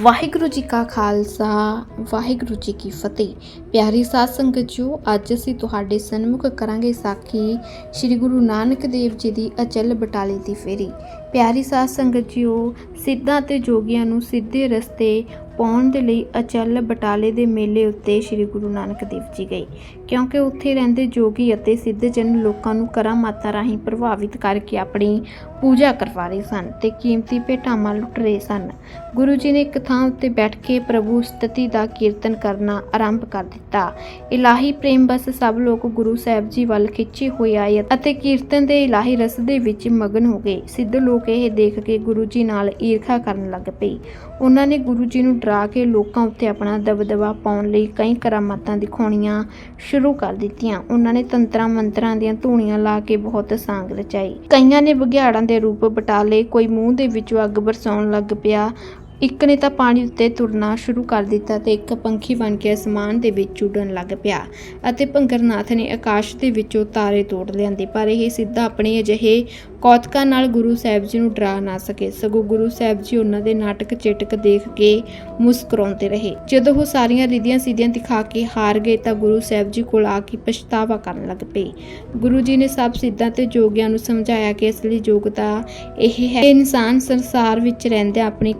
ਵਾਹਿਗੁਰੂ ਜੀ ਕਾ ਖਾਲਸਾ, ਵਾਹਿਗੁਰੂ ਜੀ ਕੀ ਫਤਿਹ। ਪਿਆਰੀ ਸਾਧ ਸੰਗਤ ਜੀਓ ਅੱਜ ਅਸੀਂ ਤੁਹਾਡੇ ਸਨਮੁਖ ਕਰਾਂਗੇ ਸਾਖੀ ਸ੍ਰੀ ਗੁਰੂ ਨਾਨਕ ਦੇਵ ਜੀ ਦੀ ਅਚਲ ਬਟਾਲੇ ਦੀ ਫੇਰੀ। ਪਿਆਰੀ ਸਾਧ ਸੰਗਤ ਜੀਓ ਸਿੱਧਾਂ ਤੇ ਜੋਗੀਆਂ ਨੂੰ ਸਿੱਧੇ ਰਸਤੇ ਪਾਉਣ ਦੇ ਲਈ ਅਚਲ ਬਟਾਲੇ ਦੇ ਮੇਲੇ ਉੱਤੇ ਸ੍ਰੀ ਗੁਰੂ ਨਾਨਕ ਦੇਵ ਜੀ ਗਏ, ਕਿਉਂਕਿ ਉੱਥੇ ਰਹਿੰਦੇ ਜੋਗੀ ਅਤੇ ਸਿੱਧ ਜਨ ਲੋਕਾਂ ਨੂੰ ਕਰਾਂ ਮਾਤਾ ਰਾਹੀਂ ਪ੍ਰਭਾਵਿਤ ਕਰਕੇ ਆਪਣੀ ਪੂਜਾ ਕਰਵਾ ਰਹੇ ਸਨ ਤੇ ਕੀਮਤੀ ਭੇਟਾਵਾਂ ਲੁੱਟ ਰਹੇ ਸਨ। ਗੁਰੂ ਜੀ ਨੇ ਇੱਕ ਥਾਂ ਉੱਤੇ ਬੈਠ ਕੇ ਪ੍ਰਭੂ ਸਤਤੀ ਦਾ ਕੀਰਤਨ ਕਰਨਾ ਆਰੰਭ ਕਰ ਦਿੱਤਾ। ਇਲਾਹੀ ਪ੍ਰੇਮ ਬਸ ਸਭ ਲੋਕ ਗੁਰੂ ਸਾਹਿਬ ਜੀ ਵੱਲ ਖਿੱਚੇ ਹੋਏ ਆਏ ਅਤੇ ਕੀਰਤਨ ਦੇ ਇਲਾਹੀ ਰਸ ਦੇ ਵਿੱਚ ਮਗਨ ਹੋ ਗਏ। ਸਿੱਧ ਲੋਕ ਇਹ ਦੇਖ ਕੇ ਗੁਰੂ ਜੀ ਨਾਲ ਈਰਖਾ ਕਰਨ ਲੱਗ ਪਏ। ਉਹਨਾਂ ਨੇ ਗੁਰੂ ਜੀ ਨੂੰ ਡਰਾ ਕੇ ਲੋਕਾਂ ਉੱਤੇ ਆਪਣਾ ਦਬਦਬਾ ਪਾਉਣ ਲਈ ਕਈ ਕਰਾਮਾਤਾਂ ਦਿਖਾਉਣੀਆਂ ਸ਼ੁਰੂ ਕਰ ਦਿੱਤੀਆਂ। ਉਹਨਾਂ ਨੇ ਤੰਤਰਾਂ ਮੰਤਰਾਂ ਦੀਆਂ ਧੂਣੀਆਂ ਲਾ ਕੇ ਬਹੁਤ ਸਾਂਗ ਰਚਾਈ। ਕਈਆਂ ਨੇ ਬੁਗਿਆੜਾਂ ਦੇ ਰੂਪ ਬਟਾਲੇ, ਕੋਈ ਮੂੰਹ ਦੇ ਵਿੱਚੋਂ ਅੱਗ ਬਰਸਾਉਣ ਲੱਗ ਪਿਆ। ਇੱਕ ਨੇ ਤਾਂ ਪਾਣੀ ਉੱਤੇ ਤੁਰਨਾ ਸ਼ੁਰੂ ਕਰ ਦਿੱਤਾ ਤੇ ਇੱਕ ਪੰਖੀ ਬਣ ਕੇ ਅਸਮਾਨ ਦੇ ਵਿੱਚ ਉੱਡਣ ਲੱਗ ਪਿਆ ਅਤੇ ਭੰਗਰਨਾਥ ਨੇ ਆਕਾਸ਼ ਦੇ ਵਿੱਚੋਂ ਤਾਰੇ ਤੋੜ ਲਿਆਂਦੇ, ਪਰ ਇਹ ਸਿੱਧਾ ਆਪਣੇ ਅਜਿਹੇ ਕੌਤਕਾਂ ਨਾਲ ਗੁਰੂ ਸਾਹਿਬ ਜੀ ਨੂੰ ਡਰਾ ਨਾ ਸਕੇ। ਸਗੋਂ ਗੁਰੂ ਸਾਹਿਬ ਜੀ ਉਹਨਾਂ ਦੇ ਨਾਟਕ ਚਿਟਕ ਦੇਖ ਕੇ ਮੁਸਕਰਾਉਂਦੇ ਰਹੇ। ਜਦੋਂ ਉਹ ਸਾਰੀਆਂ ਰਿਧੀਆਂ ਸਿੱਧੀਆਂ ਦਿਖਾ ਕੇ ਹਾਰ ਗਏ ਤਾਂ ਗੁਰੂ ਸਾਹਿਬ ਜੀ ਕੋਲ ਆ ਕੇ ਪਛਤਾਵਾ ਕਰਨ ਲੱਗ ਪਏ। ਗੁਰੂ ਜੀ ਨੇ ਸਭ ਸਿੱਧਾਂ ਤੇ ਜੋਗੀਆਂ ਨੂੰ ਸਮਝਾਇਆ ਕਿ ਅਸਲੀ ਯੋਗਤਾ ਇਹ ਹੈ। ਇਨਸਾਨ ਸੰਸਾਰ ਵਿੱਚ ਰਹਿੰਦਿਆਂ ਆਪਣੀ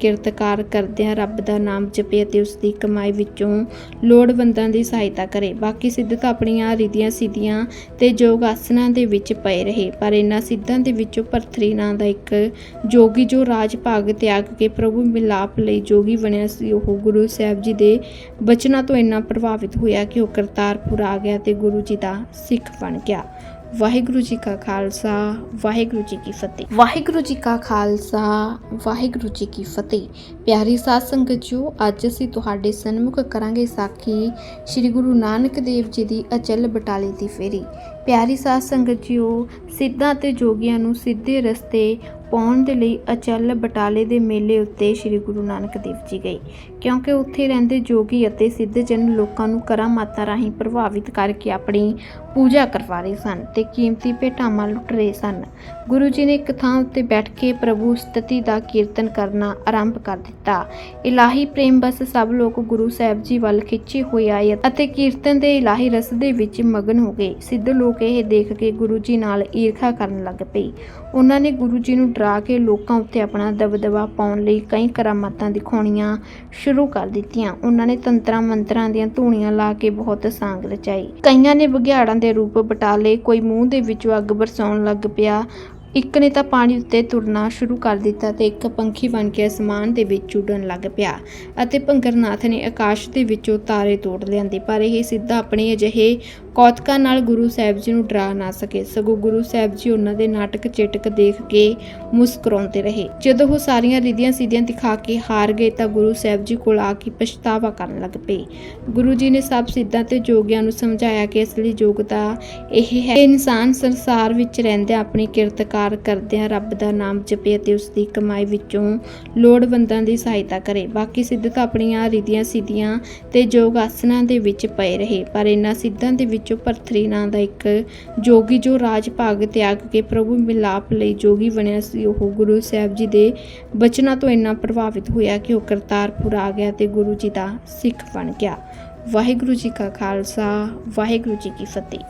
ਕਿਰਤਕਾਰ ਕਰਦਿਆਂ ਰੱਬ ਦਾ ਨਾਮ ਜਪੇ ਅਤੇ ਉਸ ਦੀ ਕਮਾਈ ਵਿੱਚੋਂ ਲੋੜਵੰਦਾਂ ਦੀ ਸਹਾਇਤਾ ਕਰੇ। ਬਾਕੀ ਸਿੱਧ ਆਪਣੀਆਂ ਰਿਧੀਆਂ ਸਿੱਧੀਆਂ ਤੇ ਯੋਗ ਆਸਨਾਂ ਦੇ ਵਿੱਚ ਪਏ ਰਹੇ, ਪਰ ਇਹਨਾਂ ਸਿੱਧਾਂ ਦੇ ਵਿੱਚੋਂ ਭਰਥਰੀ ਨਾਂ ਦਾ ਇੱਕ ਜੋਗੀ ਜੋ ਰਾਜ ਭਾਗ ਤਿਆਗ ਕੇ ਪ੍ਰਭੂ ਮਿਲਾਪ ਲਈ ਜੋਗੀ ਬਣਿਆ ਸੀ, ਉਹ ਗੁਰੂ ਸਾਹਿਬ ਜੀ ਦੇ ਬਚਨਾਂ ਤੋਂ ਇੰਨਾ ਪ੍ਰਭਾਵਿਤ ਹੋਇਆ ਕਿ ਉਹ ਕਰਤਾਰਪੁਰ ਆ ਗਿਆ ਤੇ ਗੁਰੂ ਜੀ ਦਾ ਸਿੱਖ ਬਣ ਗਿਆ। ਵਾਹਿਗੁਰੂ ਜੀ ਕਾ ਖਾਲਸਾ, ਵਾਹਿਗੁਰੂ ਜੀ ਕੀ ਫਤਿਹ। ਵਾਹਿਗੁਰੂ ਜੀ ਕਾ ਖਾਲਸਾ, ਵਾਹਿਗੁਰੂ ਜੀ ਕੀ ਫਤਿਹ। ਪਿਆਰੀ ਸਾਧ ਸੰਗਤ ਜੋ ਅੱਜ ਅਸੀਂ ਤੁਹਾਡੇ ਸਨਮੁਖ ਕਰਾਂਗੇ ਸਾਖੀ ਸ੍ਰੀ ਗੁਰੂ ਨਾਨਕ ਦੇਵ ਜੀ ਦੀ ਅਚਲ ਬਟਾਲੇ ਦੀ ਫੇਰੀ। ਪਿਆਰੀ ਸਾਧ ਸੰਗਤ ਜੀਓ, ਸਿੱਧਾਂ ਤੇ ਜੋਗੀਆਂ ਨੂੰ ਸਿੱਧੇ ਰਸਤੇ ਪਾਉਣ ਦੇ ਲਈ ਅਚਲ ਬਟਾਲੇ ਦੇ ਮੇਲੇ ਉੱਤੇ ਸ੍ਰੀ ਗੁਰੂ ਨਾਨਕ ਦੇਵ ਜੀ ਗਏ। ਕਿਉਂਕਿ ਉੱਥੇ ਰਹਿੰਦੇ ਜੋਗੀ ਅਤੇ ਸਿੱਧ ਜਨ ਲੋਕਾਂ ਨੂੰ ਕਰਾਮਾਤਾਂ ਰਾਹੀਂ ਪ੍ਰਭਾਵਿਤ ਕਰਕੇ ਆਪਣੀ ਪੂਜਾ ਕਰਵਾ ਰਹੇ ਸਨ ਤੇ ਕੀਮਤੀ ਭੇਟਾਵਾਂ ਲੁੱਟ ਰਹੇ ਸਨ। ਗੁਰੂ ਜੀ ਨੇ ਇੱਕ ਥਾਂ ਉੱਤੇ ਬੈਠ ਕੇ ਪ੍ਰਭੂ ਸਤਤੀ ਦਾ ਕੀਰਤਨ ਕਰਨਾ ਆਰੰਭ ਕਰ ਦਿੱਤਾ। ਇਲਾਹੀ ਪ੍ਰੇਮ ਬਸ ਸਭ ਲੋਕ ਗੁਰੂ ਸਾਹਿਬ ਜੀ ਵੱਲ ਖਿੱਚੇ ਹੋਏ ਆਏ ਅਤੇ ਕੀਰਤਨ ਦੇ ਇਲਾਹੀ ਰਸ ਦੇ ਵਿੱਚ ਮਗਨ ਹੋ ਗਏ। ਸਿੱਧ ਲੋਕ ਇਹ ਦੇਖ ਕੇ ਗੁਰੂ ਜੀ ਨਾਲ ਈਰਖਾ ਕਰਨ ਲੱਗ ਪਏ ਉਹਨਾਂ ਨੇ ਗੁਰੂ ਜੀ ਨੂੰ ਡਰਾ ਕੇ ਲੋਕਾਂ ਉੱਤੇ ਆਪਣਾ ਦਬਦਬਾ ਪਾਉਣ ਲਈ ਕਈ ਕਰਾਮਾਤਾਂ ਦਿਖਾਉਣੀਆਂ ਸ਼ੁਰੂ ਕਰ ਦਿੱਤੀਆਂ। ਉਹਨਾਂ ਨੇ ਤੰਤਰਾਂ ਮੰਤਰਾਂ ਦੀਆਂ ਧੂਣੀਆਂ ਲਾ ਕੇ ਬਹੁਤ ਸਾਂਗ ਰਚਾਈ। ਕਈਆਂ ਨੇ ਬੁਗਿਆੜਾਂ ਦੇ ਰੂਪ ਬਟਾਲੇ, ਕੋਈ ਮੂੰਹ ਦੇ ਵਿੱਚੋਂ ਅੱਗ ਬਰਸਾਉਣ ਲੱਗ ਪਿਆ। ਇੱਕ ਨੇ ਤਾਂ ਪਾਣੀ ਉੱਤੇ ਤੁਰਨਾ ਸ਼ੁਰੂ ਕਰ ਦਿੱਤਾ ਤੇ ਇੱਕ ਪੰਖੀ ਬਣ ਕੇ ਅਸਮਾਨ ਦੇ ਵਿੱਚ ਉੱਡਣ ਲੱਗ ਪਿਆ ਅਤੇ ਭੰਗਰਨਾਥ ਨੇ ਆਕਾਸ਼ ਦੇ ਵਿੱਚੋਂ ਤਾਰੇ ਤੋੜ ਲਿਆਂਦੇ, ਪਰ ਇਹ ਸਿੱਧਾ ਆਪਣੇ ਅਜਿਹੇ ਕੌਤਕਾਂ ਨਾਲ ਗੁਰੂ ਸਾਹਿਬ ਜੀ ਨੂੰ ਡਰਾ ਨਾ ਸਕੇ। ਸਗੋਂ ਗੁਰੂ ਸਾਹਿਬ ਜੀ ਉਹਨਾਂ ਦੇ ਨਾਟਕ ਚਿਟਕ ਦੇਖ ਕੇ ਮੁਸਕਰਾਉਂਦੇ ਰਹੇ। ਜਦੋਂ ਉਹ ਸਾਰੀਆਂ ਰਿਧੀਆਂ ਸਿੱਧੀਆਂ ਦਿਖਾ ਕੇ ਹਾਰ ਗਏ ਤਾਂ ਗੁਰੂ ਸਾਹਿਬ ਜੀ ਕੋਲ ਆ ਕੇ ਪਛਤਾਵਾ ਕਰਨ ਲੱਗ ਪਏ। ਗੁਰੂ ਜੀ ਨੇ ਸਭ ਸਿੱਧਾਂ ਤੇ ਜੋਗੀਆਂ ਨੂੰ ਸਮਝਾਇਆ ਕਿ ਅਸਲੀ ਯੋਗਤਾ ਇਹ ਹੈ। ਇਨਸਾਨ ਸੰਸਾਰ ਵਿੱਚ ਰਹਿੰਦਿਆਂ ਆਪਣੀ ਕਿਰਤਕਾਰ ਕਰਦਿਆਂ ਰੱਬ ਦਾ ਨਾਮ ਜਪੇ ਅਤੇ ਉਸ ਦੀ ਕਮਾਈ ਵਿੱਚੋਂ ਲੋੜਵੰਦਾਂ ਦੀ ਸਹਾਇਤਾ ਕਰੇ। ਬਾਕੀ ਸਿੱਧ ਤਾਂ ਆਪਣੀਆਂ ਰਿਧੀਆਂ ਸਿੱਧੀਆਂ ਤੇ ਯੋਗ ਆਸਨਾਂ ਦੇ ਵਿੱਚ ਪਏ ਰਹੇ। ਪਰ ਇਹਨਾਂ ਸਿੱਧਾਂ ਦੇ ਵਿੱਚੋਂ ਭਰਥਰੀ ਨਾਂ ਦਾ ਇੱਕ ਜੋਗੀ ਜੋ ਰਾਜ ਭਾਗ ਤਿਆਗ ਕੇ ਪ੍ਰਭੂ ਮਿਲਾਪ ਲਈ ਜੋਗੀ ਬਣਿਆ ਸੀ, ਉਹ ਗੁਰੂ ਸਾਹਿਬ ਜੀ ਦੇ ਬਚਨਾਂ ਤੋਂ ਇੰਨਾ ਪ੍ਰਭਾਵਿਤ ਹੋਇਆ ਕਿ ਉਹ ਕਰਤਾਰਪੁਰ ਆ ਗਿਆ ਤੇ ਗੁਰੂ ਜੀ ਦਾ ਸਿੱਖ ਬਣ ਗਿਆ। ਵਾਹਿਗੁਰੂ ਜੀ ਕਾ ਖਾਲਸਾ, ਵਾਹਿਗੁਰੂ ਜੀ ਕੀ ਫਤਿਹ।